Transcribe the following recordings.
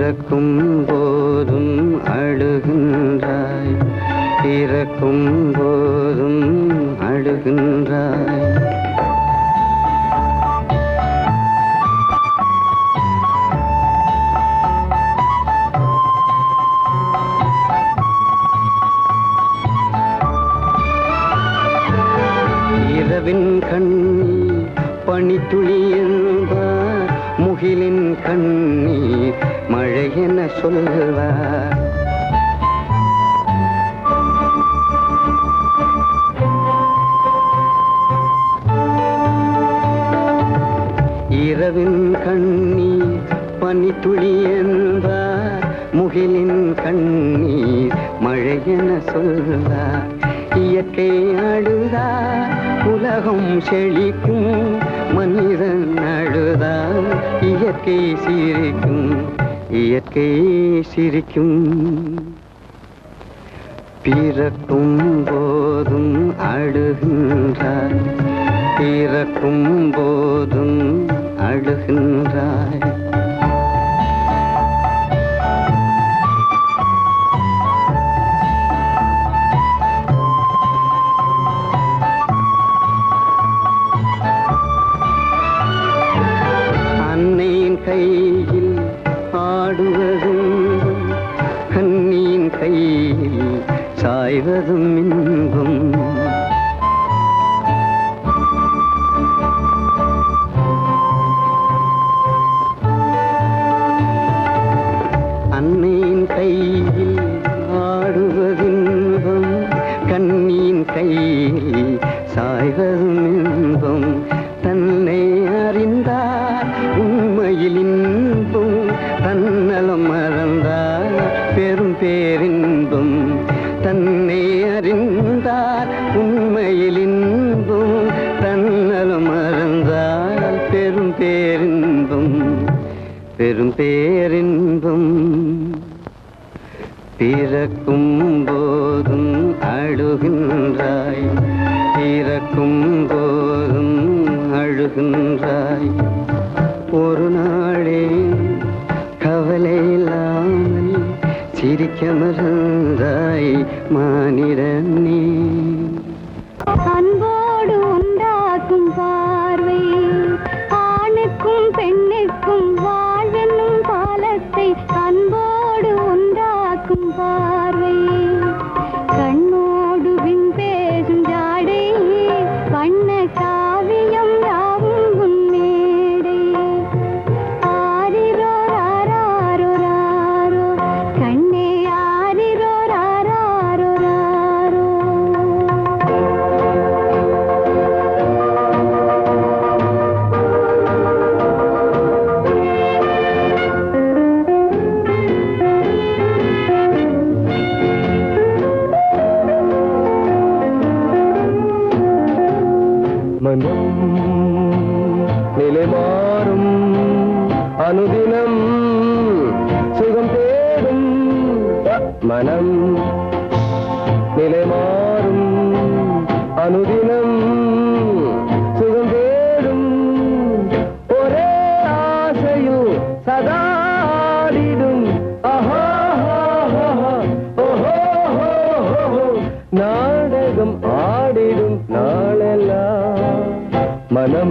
பிறக்கும் போதும் அழுகின்றாய். இறக்கும் போதும் சொல்வார் இரவின் கண்ணீர் பனி துளி என்பார் முகிலின் கண்ணீர் மழை என சொல்வார். இயற்கை அழுதார் உலகம் செழிக்கும் மனிதன் அழுதார் இயற்கை சீரிக்கும். இயற்கை சிரிக்கும். பிறக்கும் போதும் அழுகின்றாய் பிறக்கும் போதும் அழுகின்றாய் அன்னையின் கை அலைவதும் இன்பம். அன்னையின் கையில் ஆடுவதின்பம் கண்ணியின் கையில் சாய்வதும் பிறக்கும் போதும் அழுகின்றாய். பிறக்கும் போதும் அழுகின்றாய். ஒரு நாளே கவலை இல்லாமல் சிரிக்க மறந்தாய் மானிட തേടും സുഖം തേടും. ഒരേ ആശയിൽ നാടകം ആടിടും നാളെല്ലാം. മനം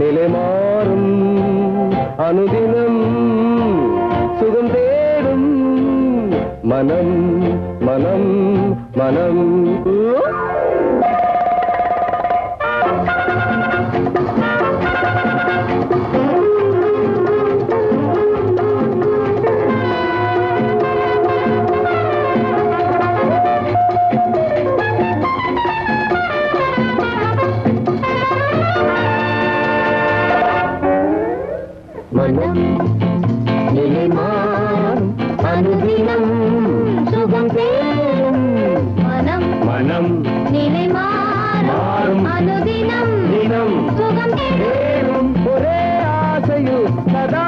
നിലമാറും അനുദിനം സുഖം മനം മനം മനം ஏறும் ஒரே ஆசையில் சதா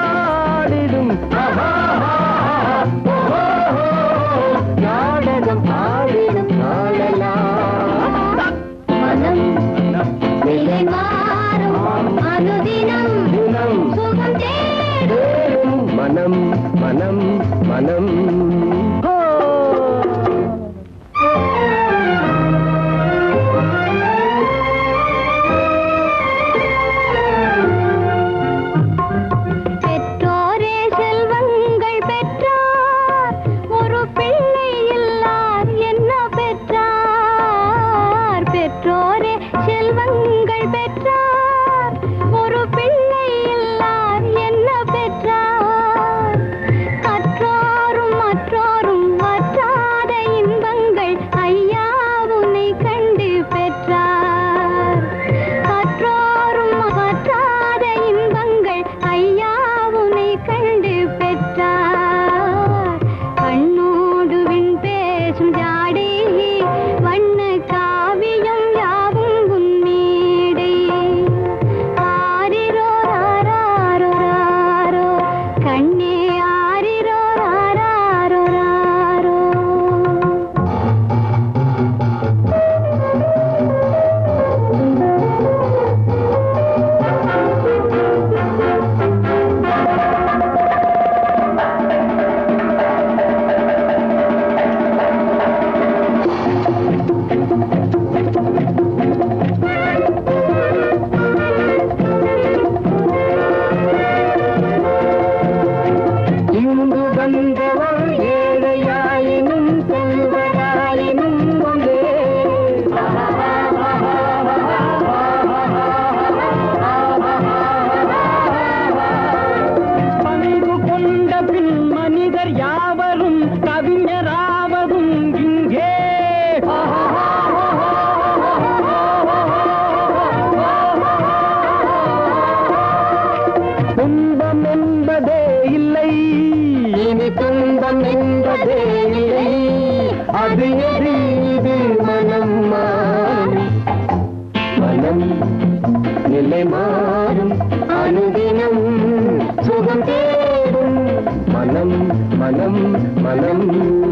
மனம் மனம்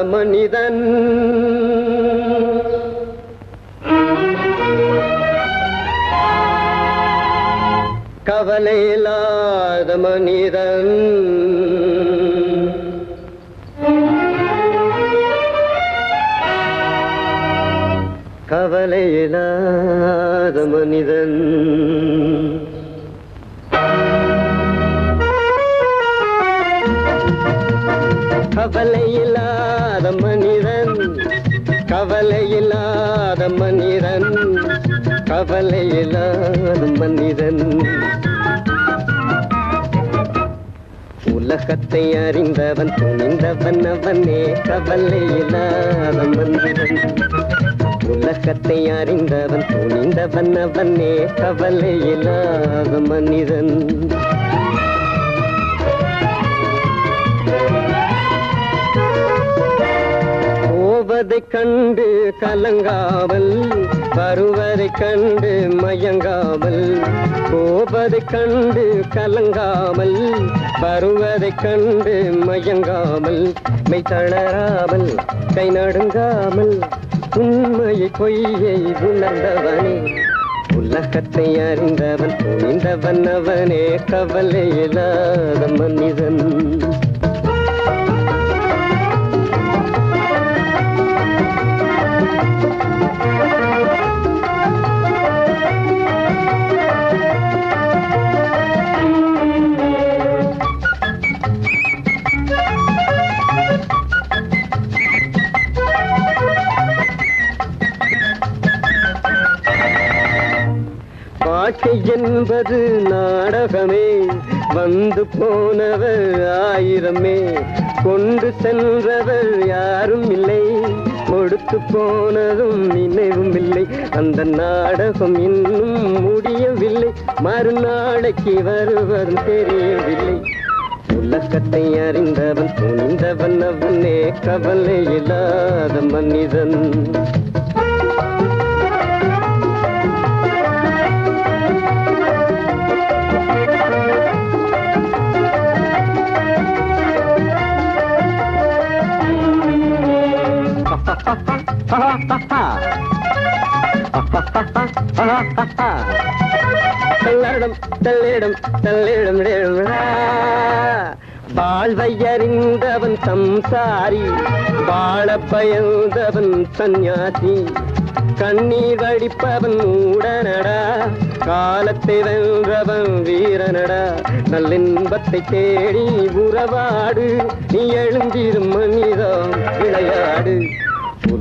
பிறந்த மனிதன். கவலையில்லாத மனிதன். கவலையில்லாத மனிதன். கவலையில்லாத மனிதன். உலகத்தை அறிந்தவன் துணிந்தவன் அவனே கவலையில்லாத மனிதன். உலகத்தை அறிந்தவன் துணிந்தவன் அவனே கவலையில்லாத மனிதன். போவதைக் கண்டு கலங்காமல் வருவதை கண்டு மயங்காமல் போவதை கண்டு கலங்காமல் வருவதை கண்டு மயங்காமல் மெய் தளராமல் கை நடுங்காமல் உண்மையை பொய்யை உணர்ந்தவனே. உலகத்தை அறிந்தவன் துணிந்தவன் அவனே கவலை இல்லாத மனிதன். அது நாடகமே வந்து போனவர் ஆயிரமே. கொண்டு சென்றவர் யாரும் இல்லை. கொடுத்து போனதும் நினைவும் இல்லை. அந்த நாடகம் இன்னும் முடியவில்லை. மறுநாளைக்கு வருவதும் தெரியவில்லை. உலகத்தை அறிந்தவன் துணிந்தவன் அவனே கவலை இல்லாத மனிதன். தள்ளிடம் தெல்லிடம் தெல்லிடம் வாழ்வை அறிந்தவன் சம்சாரி வாழ பயந்தவன் சந்நியாசி. கண்ணீர் வடிப்பவன் மூடனடா காலத்தை வென்றவன் வீரனடா. நல்லின்பத்தை தேடி உறவாடு நீ எழுந்திரும் மனிதம் விளையாடு.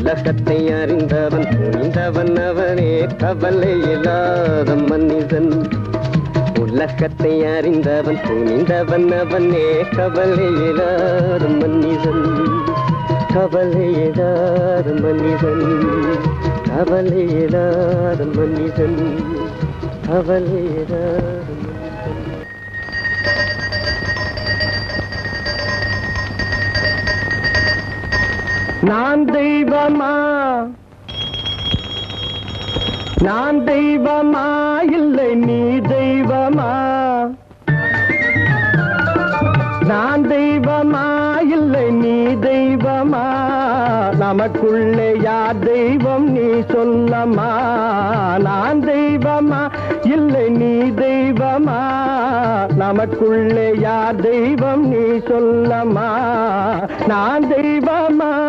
உலகத்தை அறிந்தவன் துணிந்தவன் அவனே கவலை இல்லாத மனிதன். உலகத்தை அறிந்தவன் துணிந்தவன் அவனே கவலை இல்லாத மனிதன். கவலை இல்லாத மனிதன். கவலை இல்லாத மனிதன். கவலை இல்லாத நான் தெய்வமா? நான் தெய்வமா? இல்லை நீ தெய்வமா? நான் தெய்வமா? இல்லை நீ தெய்வமா? நமக்குள்ளே யார் தெய்வம் நீ சொல்லமா நான் தெய்வமா? இல்லை நீ தெய்வமா? நமக்குள்ளே யார் தெய்வம் நீ சொல்லமா நான் தெய்வமா?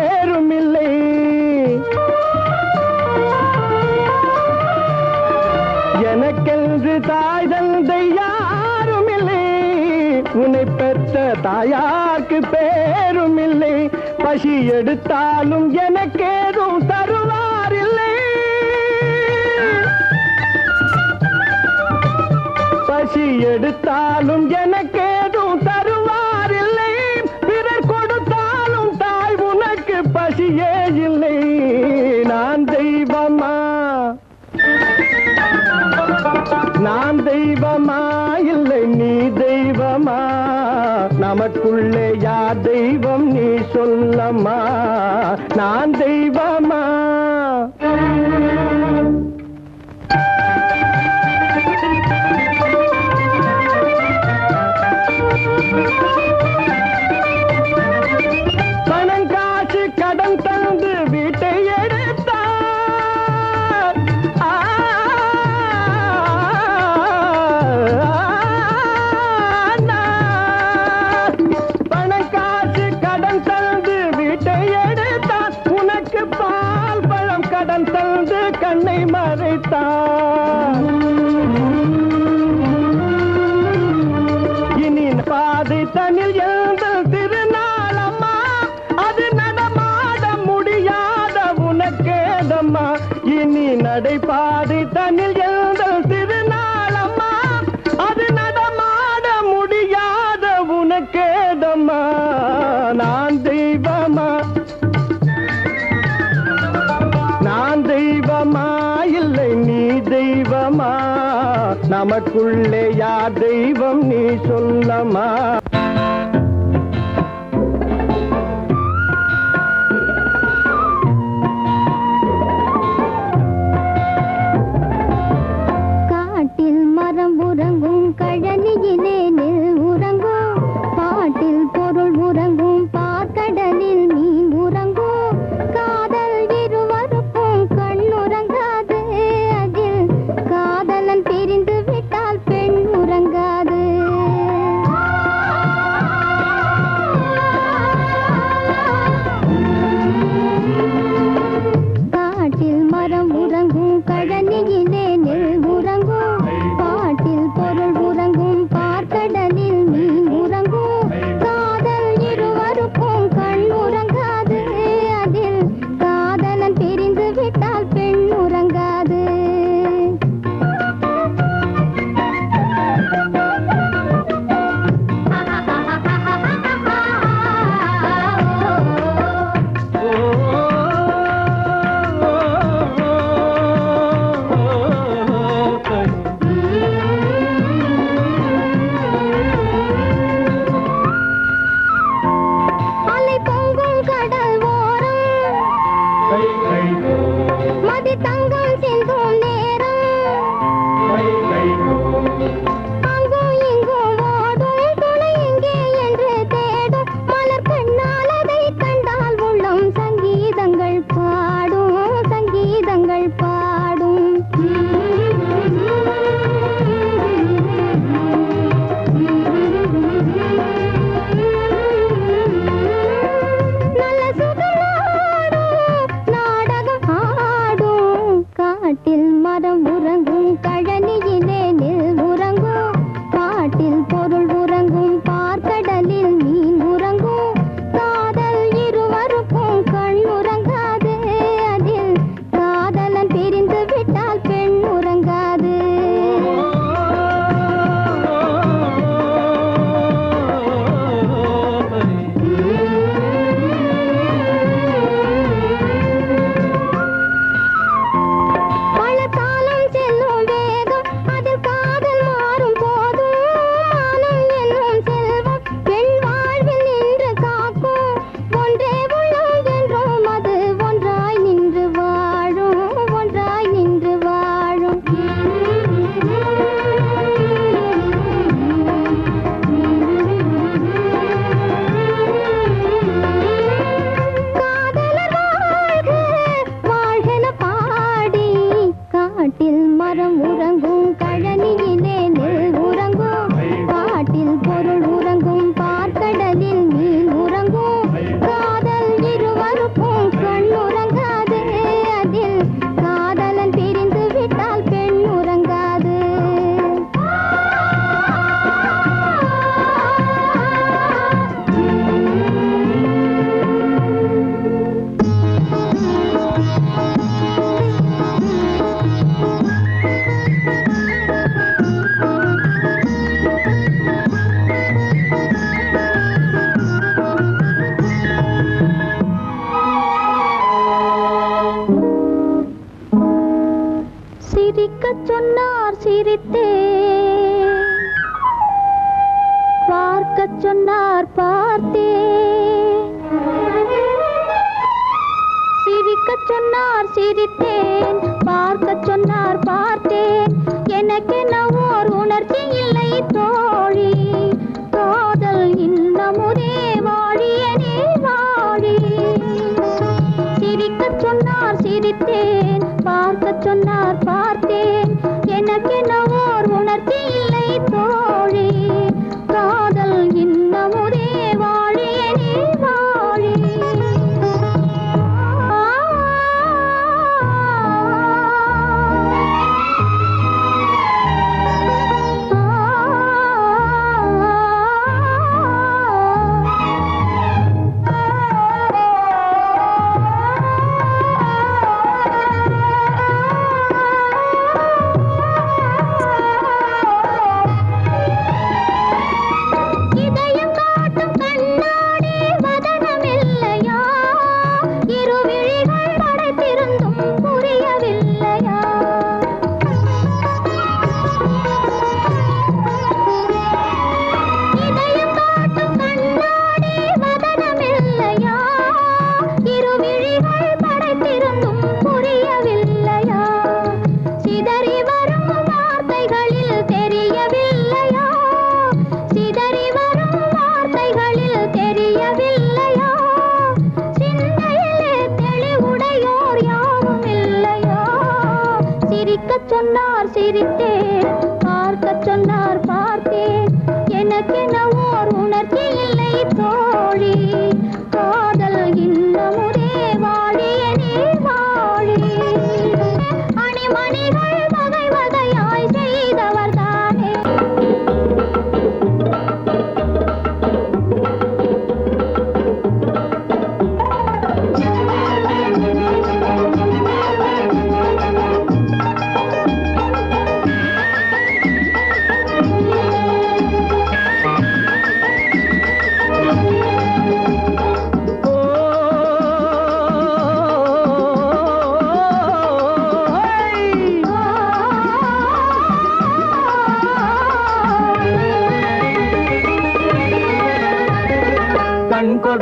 தாயாக்கு பேரும் இல்லை பசி எடுத்தாலும் எனக்கேதும் தருவார் இல்லை பசி எடுத்தாலும் எனக்கு நமக்குள்ளே யார் தெய்வம் நீ சொல்லம்மா? நான் தெய்வம் நீ சொல்லமா?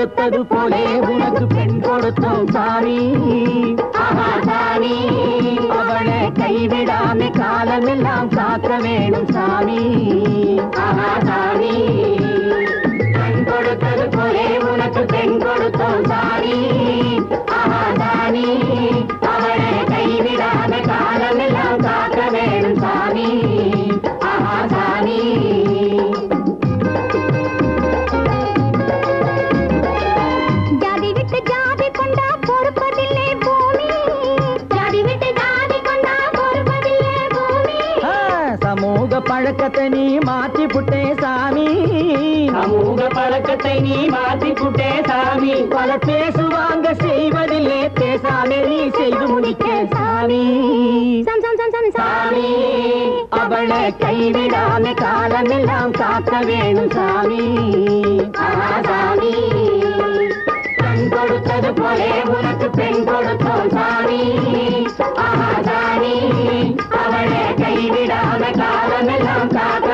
கொடுத்தது போலே உனக்கு பெண் கொடுத்தோம் சாமி சாமி அவளை கைவிடாம காலமெல்லாம் காக்க வேணும் சாமி. ஆஹா சமூக பழக்கத்தை நீ மாற்றிப்புட்டே சாமி. பல பேசுவாங்க செய்வதில்லே பேசாமே நீ செய்து முடிக்க சாமி. சாமி அவளை கைவிடாம காலமெல்லாம் காக்க வேணும் சாமி. சாமி. பெண் கொடுத்தது போலே உனக்கு பெண் கொடுத்தோம் சாமி. ஆஹா சாமி. அவளை கைவிடாம காலமெல்லாம் காக்க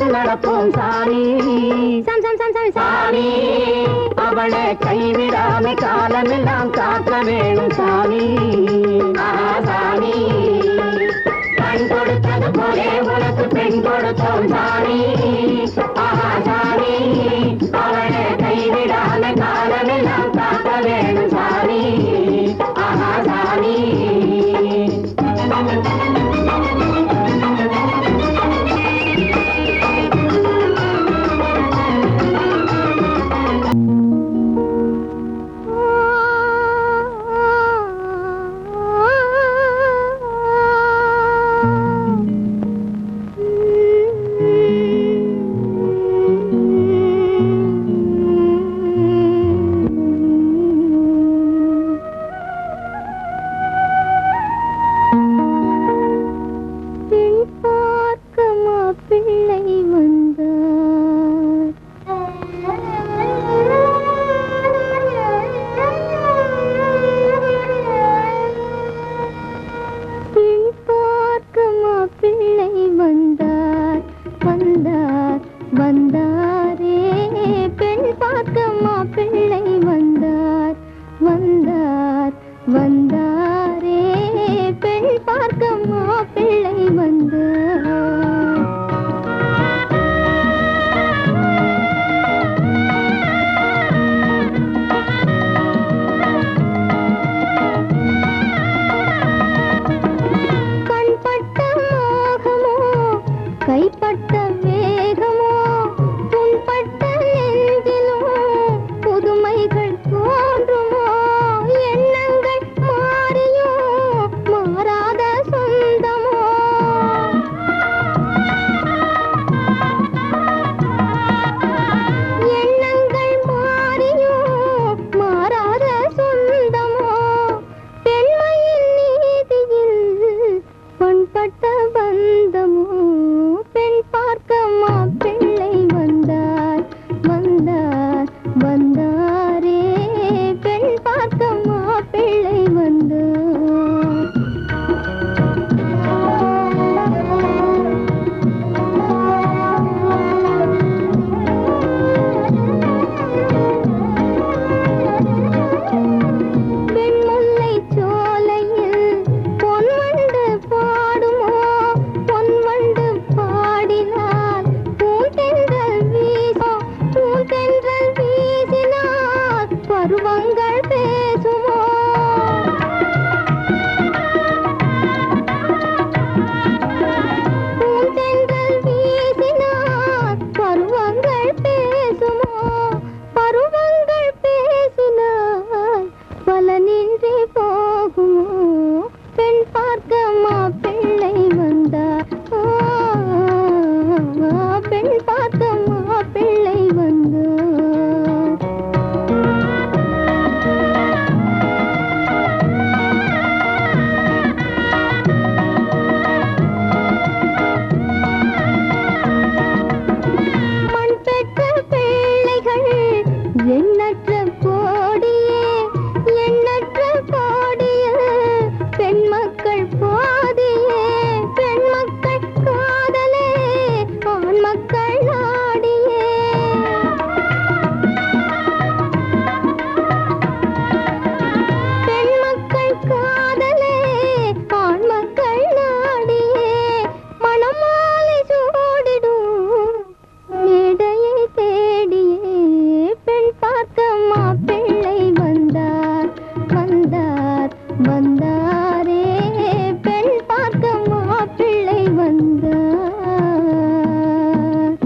வச்சு நடப்போம் சாமி. சாமி அவளை கைவிடாம காலமெல்லாம் காக்க வேணும் சாமி. சாமி பெண் கொடுத்தது போலே உனக்கு பெண் கொடுத்தோம் சாமி.